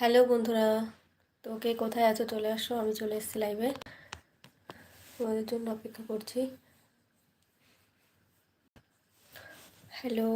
Hello বন্ধুরা, তোকে কোথায় আছো চলে আসো, আমি চলে এসেছি লাইভে তোমাদের জন্য অপেক্ষা করছি। হ্যালো।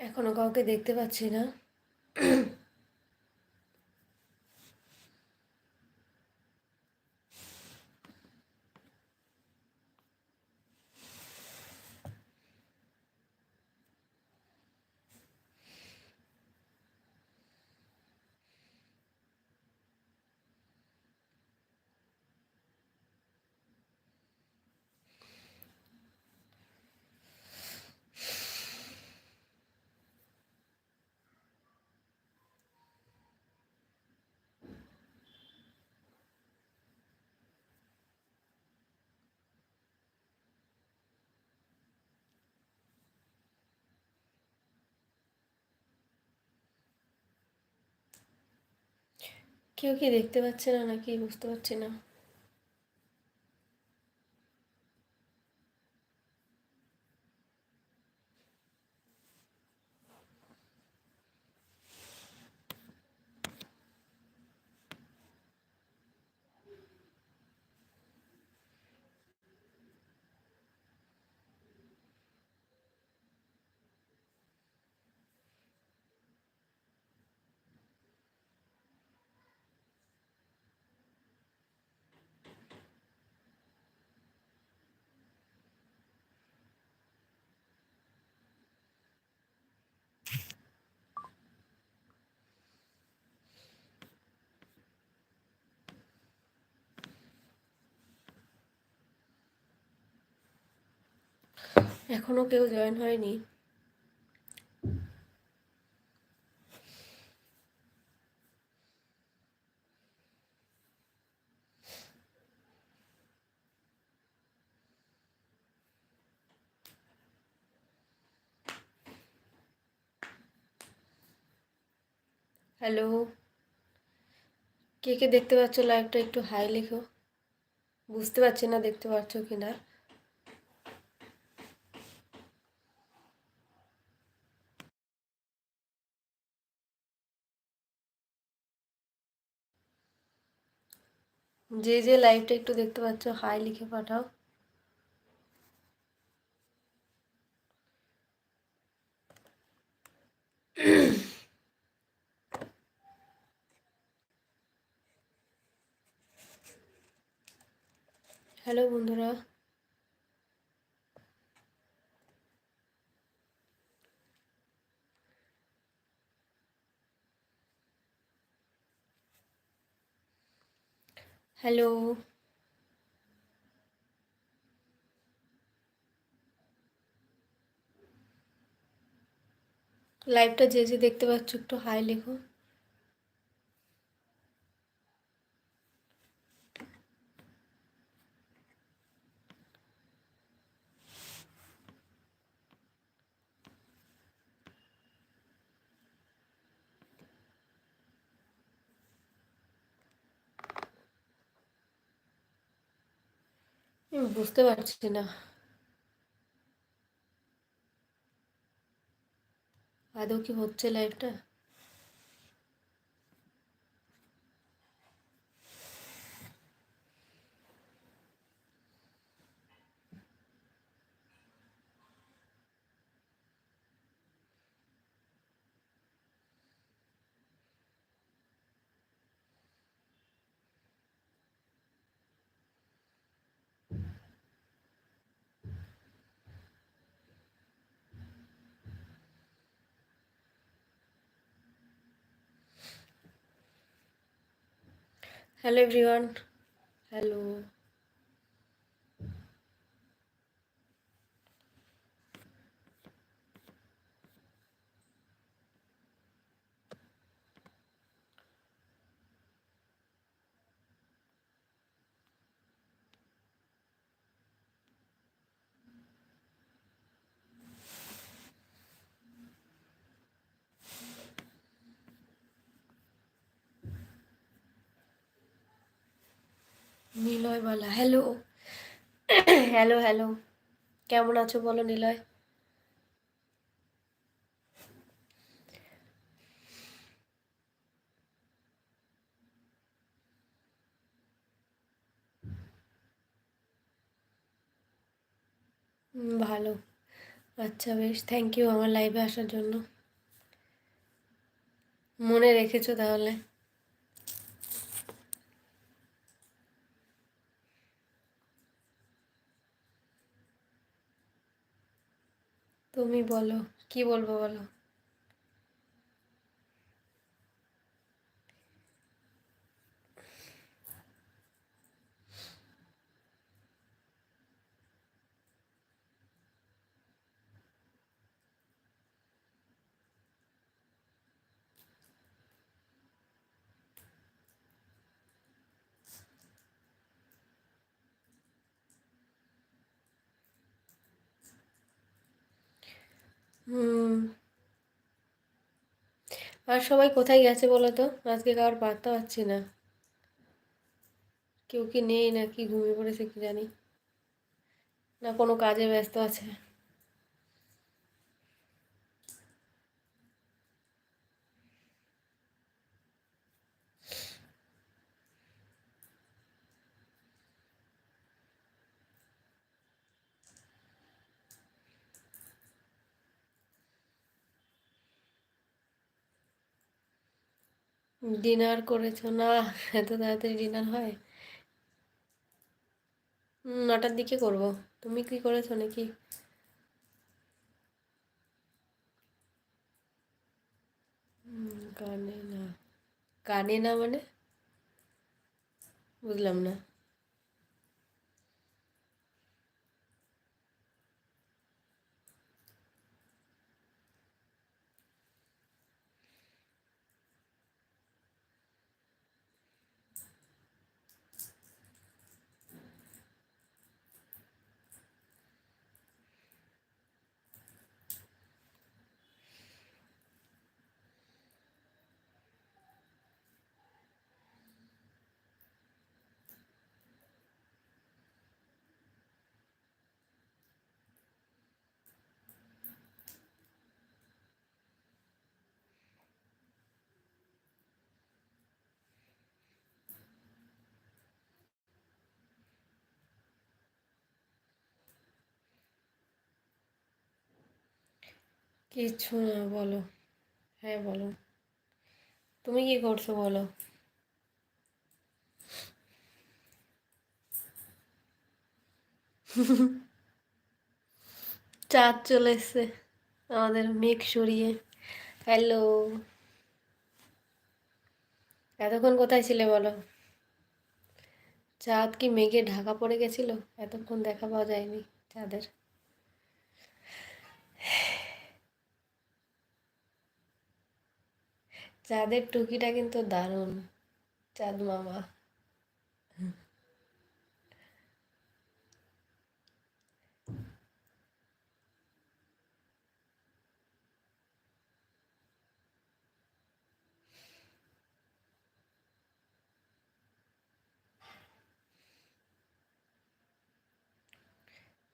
এখনও কাউকে দেখতে পাচ্ছি না। কেউ কি দেখতে পাচ্ছে না নাকি বুঝতে পারছি না। এখনও কেউ জয়েন হয়নি। হ্যালো কে কে দেখতে পাচ্ছ? লাইভটা একটু হাই লেখো। বুঝতে পারছি না দেখতে পাচ্ছ কি না যে যে লাইভটা একটু দেখতে পাচ্ছ হাই লিখে পাঠাও। হ্যালো বন্ধুরা। হ্যালো। লাইভটা যে যে দেখতে পাচ্ছ একটু হাই লেখো। বুঝতে পারছি না। আদৌ কি হচ্ছে লাইভটা হ্যালো এভরিওয়ান হ্যালো নিলয় বালা হ্যালো হ্যালো হ্যালো কেমন আছো বলো নিলয়? ভালো। আচ্ছা বেশ। থ্যাংক ইউ আমার লাইভে আসার জন্য। মনে রেখেছো তাহলে। তুমি বলো কি বলব বলো হুম আর সবাই কোথায় গেছে বলো তো আজকে কারোর পাত্তা পাচ্ছি না। কেউ কি নেই না কি ঘুমিয়ে পড়েছে কি জানি। না কোনো কাজে ব্যস্ত আছে। ডিনার করেছ? না, এত তাড়াতাড়ি ডিনার হয়? নটার দিকে করব। তুমি কি করেছ নাকি? কানে না। কানে না মানে? বুঝলাম না। কিছু না, বলো। হ্যাঁ বলো। তুমি কি করছ, বলো? চাঁদ চলে এসছে, আমাদের মেঘ সরিয়ে। হ্যালো। এতক্ষণ কোথায় ছিলে, বলো? চাঁদ কি মেঘে ঢাকা পড়ে গেছিল? এতক্ষণ দেখা পাওয়া যায়নি চাঁদের। চাঁদের টুকিটা কিন্তু দারুণ। চাঁদ মামা।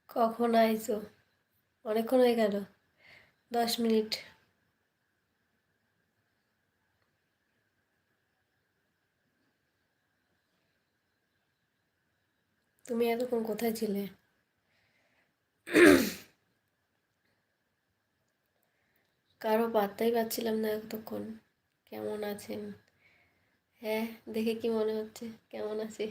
কখন আইছো? অনেকক্ষণ হয়ে গেল। দশ মিনিট। তুমি এতক্ষণ কোথায় ছিলে? কারও পাত্তাই পাচ্ছিলাম না এতক্ষণ। কেমন আছেন? হ্যাঁ দেখে কি মনে হচ্ছে? কেমন আছি?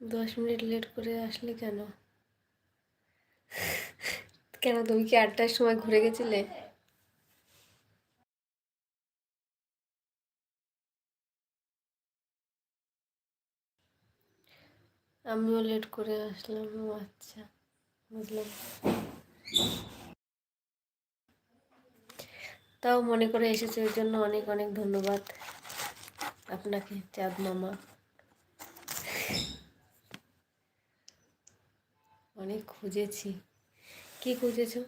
দশ মিনিট লেট করে আসলে কেন? কেন তুমি কি আটটার সময় ঘুরে গেছিলে? আমিও লেট করে আসলাম, ও আচ্ছা বুঝলাম। তাও মনে করে এসেছে, ওই জন্য অনেক অনেক ধন্যবাদ আপনাকে, চাঁদ মামা। অনেক খুঁজেছি। কি খুঁজেছো?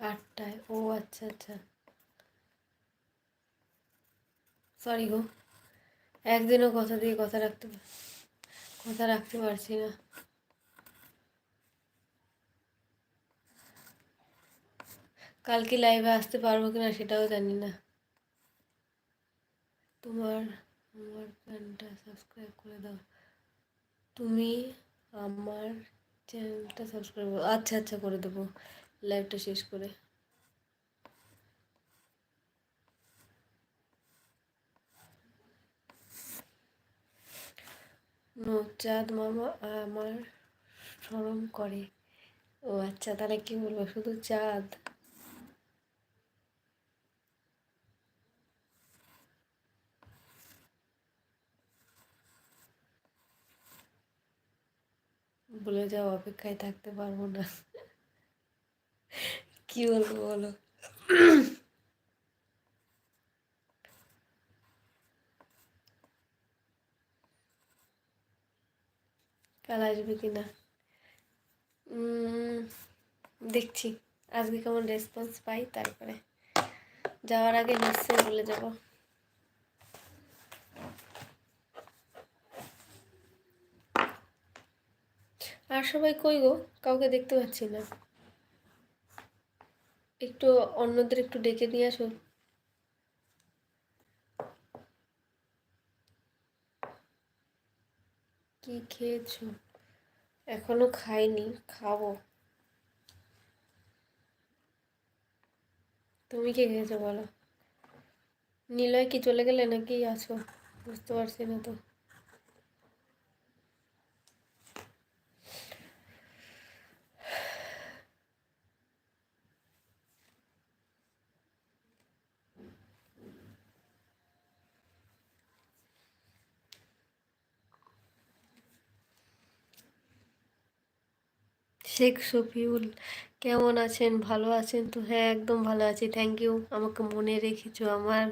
আটটায়। ও আচ্ছা আচ্ছা। সরি গো। একদিনও কথা দিয়ে কথা রাখতে কথা রাখতে পারছি না। কালকে লাইভে আসতে পারব কিনা সেটাও জানি না। তোমার, আমার চ্যানেলটা সাবস্ক্রাইব করে দাও। তুমি আমার চ্যানেলটা সাবস্ক্রাইব আচ্ছা আচ্ছা করে দেবো। লাইভটা শেষ করে। চাঁদ মামা আমার স্মরণ করে। ও আচ্ছা তাহলে কি বলব? শুধু চাঁদ বলে যাও অপেক্ষায় থাকতে পারব না। কি বলব বলো। কাল আসবে কি না? দেখছি। আজকে কেমন রেসপন্স পাই, তারপরে যাওয়ার আগে নিশ্চয়ই বলে যাব। আর সবাই কই গো? কাউকে দেখতে পাচ্ছি না। একটু অন্যদের একটু ডেকে নিয়ে আসো। কি খেয়েছো? এখনও খাইনি, খাব। তুমি কি খেয়েছো বলো? নিলয় কি চলে গেলে নাকি আছো? বুঝতে পারছি না তো। শেখ শফিউল। কেমন আছেন? ভালো আছেন তো? হ্যাঁ একদম ভালো আছি। থ্যাংক ইউ আমাকে মনে রেখেছো আমার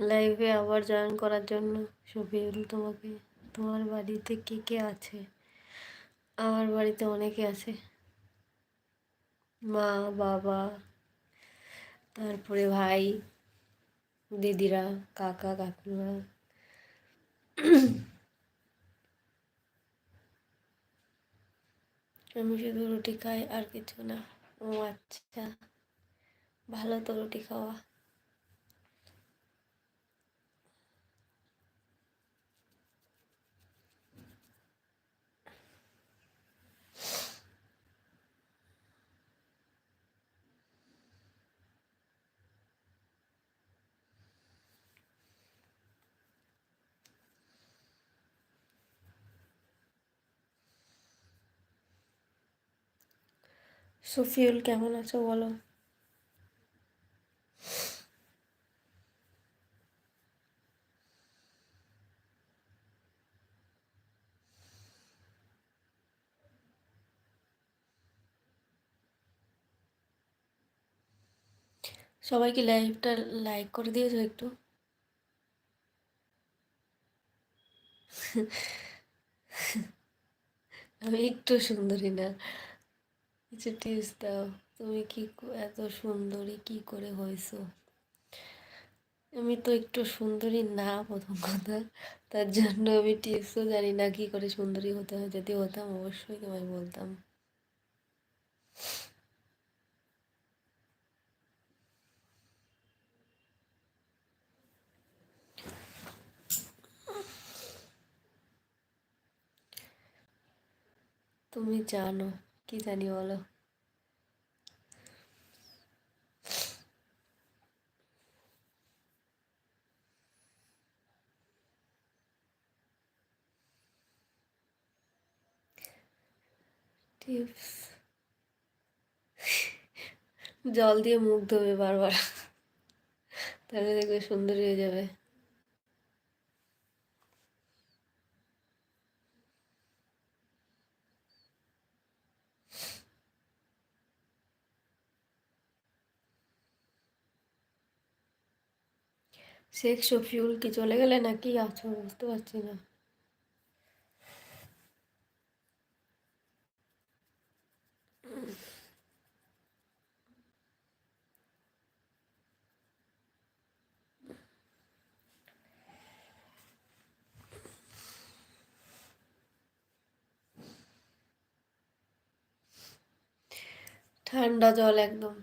লাইফে আবার জয়েন করার জন্য। শফিউল, তোমাকে, তোমার বাড়িতে কে কে আছে? আমার বাড়িতে অনেকে আছে। মা, বাবা, তারপরে ভাই, দিদিরা, কাকা, কাকিমা। আমি শুধু রুটি খাই আর কিছু না। ও আচ্ছা ভালো তো রুটি খাওয়া। সুফিউল, কেমন আছো বলো? সবাই কি লাইভটা লাইক করে দিয়েছ একটু। আমি একটু সুন্দরী না। কিছু টিপস দাও, তুমি কি এত সুন্দরী কি করে হয়েছো? আমি তো একটু সুন্দরী না, প্রথম কথা। তার জন্য আমি টিপসও জানি না কি করে সুন্দরী হতে হয়, যদি হতাম অবশ্যই তোমায় বলতাম। তুমি জানো কি জানি বলো? টিপস। জল দিয়ে মুখ ধোবে বারবার। তাহলে দেখবে সুন্দর হয়ে যাবে। শেখ শফিউল কি চলে গেলে নাকি আছো বুঝতে পারছি না ঠান্ডা জল একদম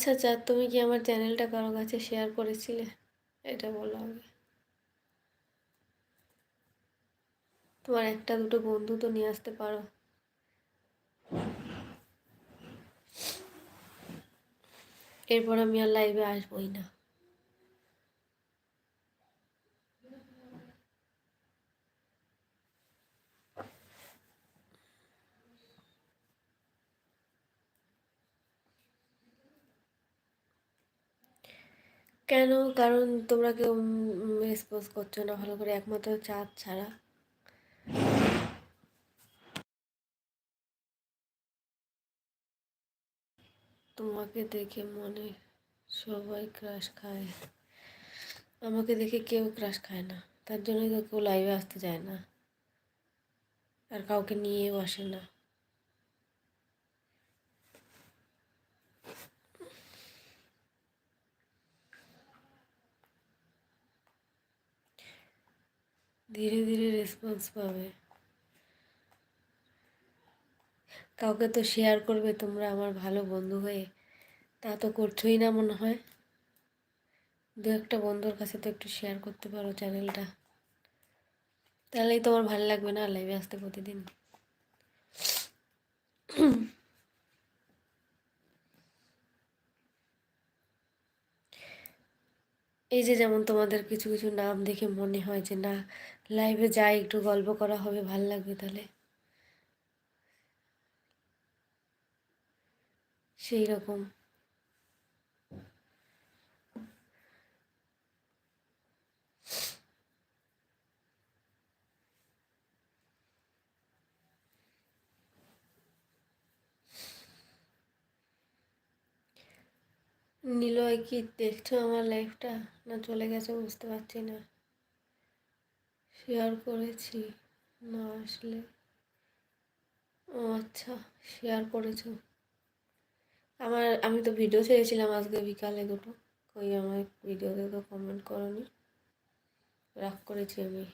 আচ্ছা আচ্ছা তুমি কি আমার চ্যানেলটা কারও কাছে শেয়ার করেছিলে? এটা বলো আগে। তোমার একটা, দুটো বন্ধু তো নিয়ে আসতে পারো। এরপর আমি আর লাইভে আসবোই না। কেন? কারণ তোমরা কেউ রেসপন্স করছ না, ভালো করে একমাত্র চাঁদ ছাড়া। তোমাকে দেখে মনে সবাই ক্রাশ খায়। আমাকে দেখে কেউ ক্রাশ খায় না। তার জন্যই তো কেউ লাইভে আসতে চায় না। আর কাউকে নিয়েও আসে না। ধীরে ধীরে রেসপন্স পাবে। কাউকে তো শেয়ার করবে তোমরা আমার ভালো বন্ধু হয়ে। তা তো করছোই না মনে হয়। দু একটা বন্ধুর কাছে তো একটু শেয়ার করতে পারো চ্যানেলটা তাহলেই তোমার ভালো লাগবে না লাইভে আসতে প্রতিদিন। এই যে যেমন তোমাদের কিছু কিছু নাম দেখে মনে হয় যে না লাইভে যাই, একটু গল্প করা হবে, ভালো লাগবে তাহলে। সেই রকম। নিলয় কি দেখছ আমার লাইফটা না চলে গেছে, বুঝতে পারছি না। শেয়ার করেছি। না আসলে। ও আচ্ছা শেয়ার করেছ। আমার, আমি তো ভিডিও ছেড়েছিলাম আজকে বিকালে দুটো। কই আমার ভিডিওতে তো কমেন্ট করনি। রাগ করেছি আমি।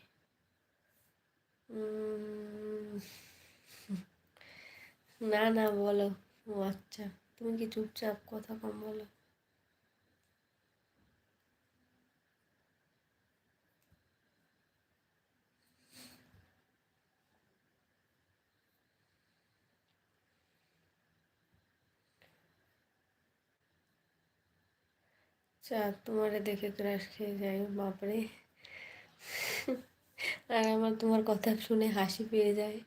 না না, বলো। ও আচ্ছা তুমি কি চুপচাপ কথা কম বলো? চা তোমারে দেখে ক্রাশ খেয়ে যাই, বাপরে। আর আমার তোমার কথা শুনে হাসি পেয়ে যায়।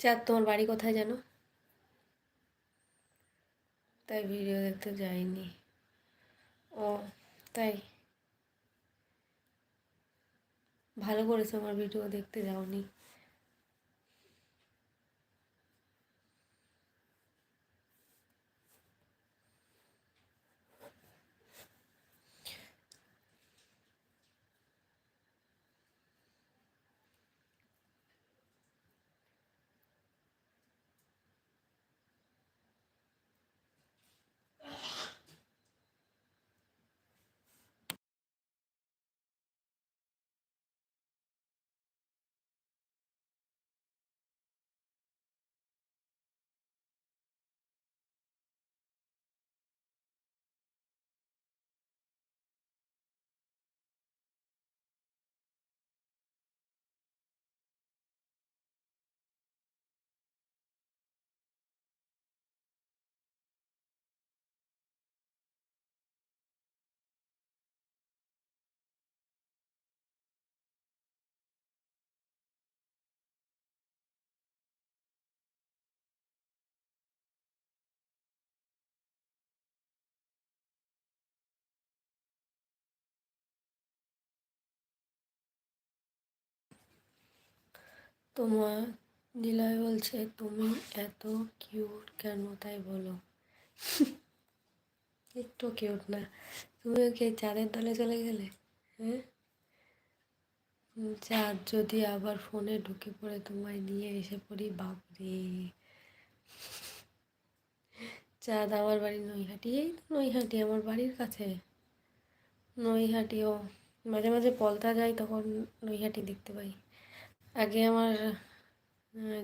চাঁদ তোমার বাড়ি কোথায় জানো? তাই ভিডিও দেখতে যাইনি। ও তাই? ভালো করেছে আমার ভিডিও দেখতে যাওনি। তোমার নিলয় বলছে, তুমি এত কিউট কেন তাই বলো? একটু কিউট না। তুমি ওকে চাঁদের দলে চলে গেলে? হ্যাঁ? চাঁদ যদি আবার ফোনে ঢুকে পড়ে তোমায় নিয়ে এসে পড়ি, বাপরে। চাঁদ আমার বাড়ি নৈহাটি। এই তো নৈহাটি, আমার বাড়ির কাছে। নৈহাটিও মাঝে মাঝে পলতা যাই তখন নৈহাটি দেখতে পাই। আগে আমার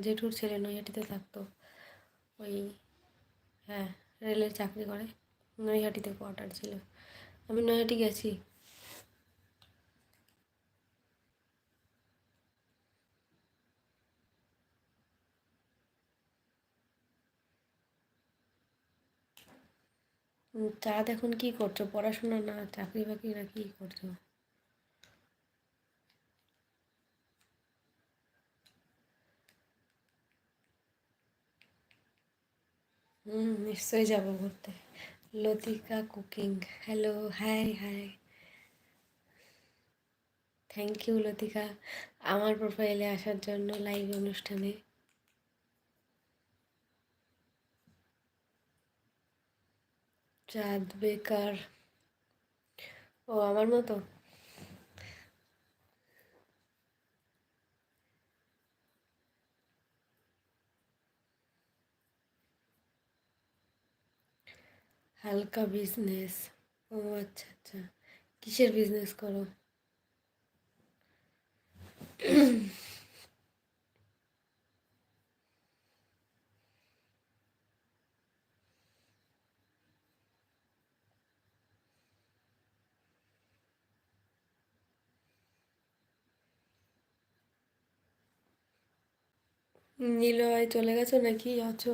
জেঠুর ছেলে নৈহাটিতে থাকতো। ওই হ্যাঁ রেলের চাকরি করে। নৈহাটিতে কোয়ার্টার ছিল। আমি নৈহাটি গেছি। চাঁদ এখন কি করছ? পড়াশোনা না, চাকরি বাকরি না কি করছ? হুম, নিশ্চয়ই যাব ঘুরতে। Latika cooking. Hello hi hi thank you Latika. আমার প্রোফাইলে আসার জন্য লাইভ অনুষ্ঠানে। চাঁদ বেকার। ও, আমার মতো? হালকা বিজনেস ও আচ্ছা আচ্ছা। কিসের বিজনেস করো? নিলয় চলে গেছো নাকি? আছো।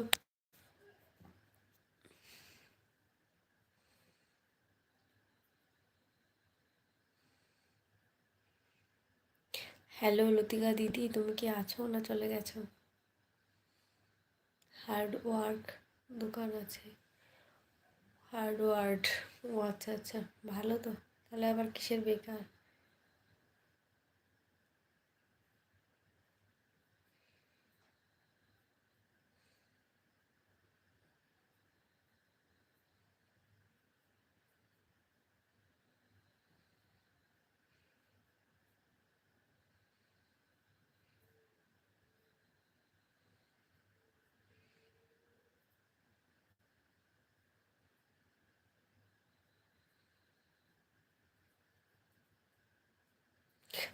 হ্যালো লতিকা দিদি, তুমি কি আছো না চলে গেছো? হার্ড ওয়ার্ক দোকান আছে। হার্ড ওয়ার্ড ও আচ্ছা আচ্ছা ভালো তো। তাহলে আবার কিসের বেকার?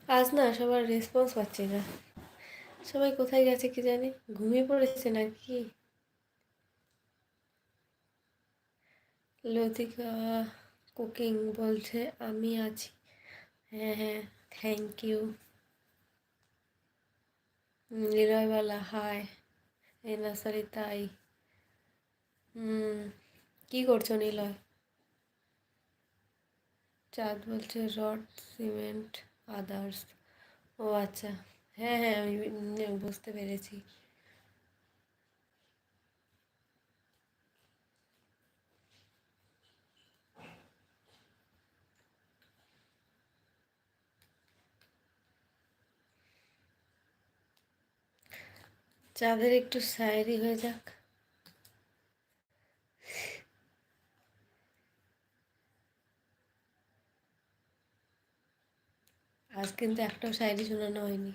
আজ না সবার রেসপন্স পাচ্ছি না। সবাই কোথায় গেছে কি জানি? ঘুমিয়ে পড়েছে নাকি? লতিকা কুকিং বলছে, আমি আছি। হ্যাঁ হ্যাঁ থ্যাংক ইউ নিরয়বালা হাই এই নার্সারি, তাই। হুম, কী করছ নিলয়? চাঁদ বলছে, রড, সিমেন্ট। আদার্স ও আচ্ছা। হ্যাঁ হ্যাঁ আমি বুঝতে পেরেছি। চাঁদের একটু সায়েরি হয়ে যাক। আজ কিন্তু একটাও শায়রি শোনানো হয়নি।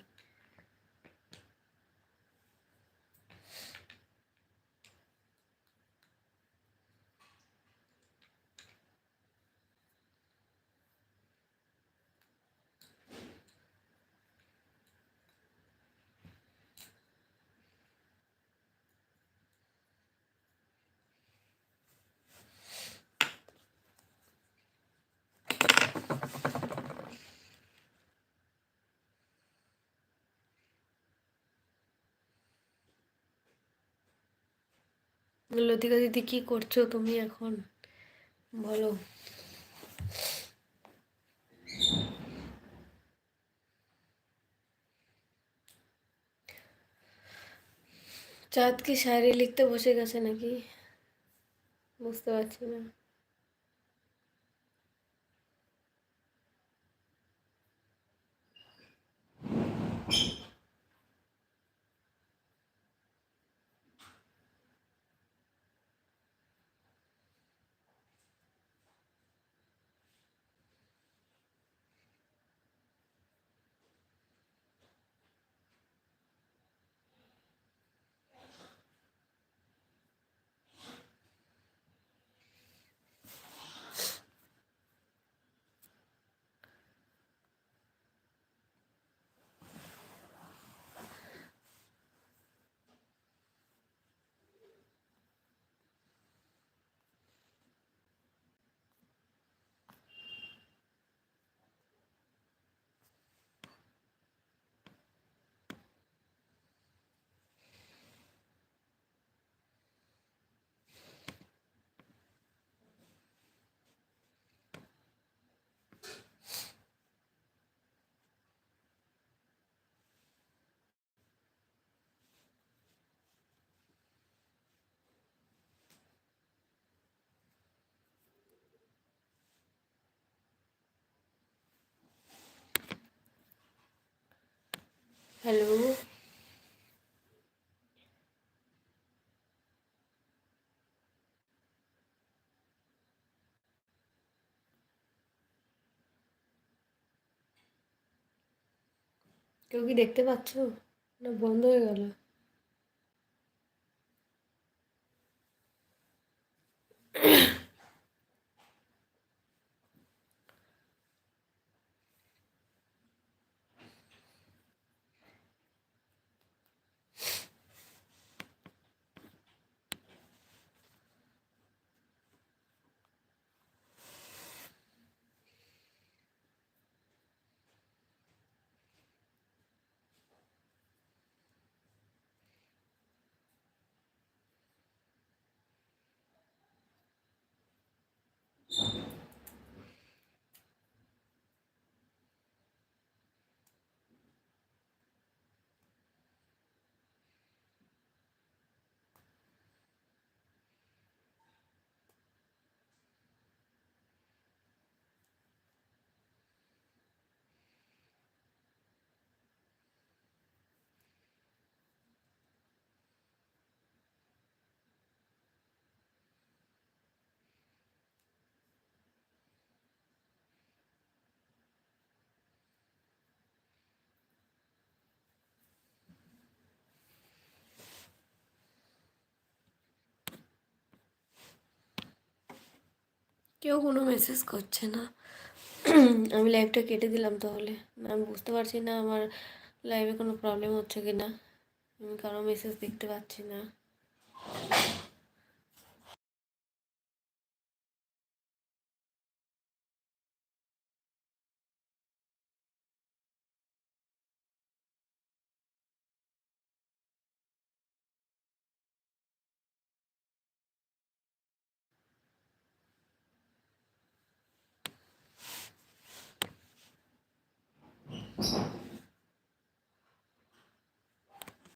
লতিকা দিদি কি করছ তুমি এখন? বলো। চাঁদ কি শায়রি লিখতে বসে গেছে নাকি? বুঝতে পারছি না। হ্যালো কেউ কি দেখতে পাচ্ছ? না বন্ধ হয়ে গেল। কেউ কোনো মেসেজ করছে না। আমি লাইভটা কেটে দিলাম তাহলে। আমি বুঝতে পারছি না আমার লাইভে কোনো প্রবলেম হচ্ছে কি না আমি কারও মেসেজ দেখতে পাচ্ছি না।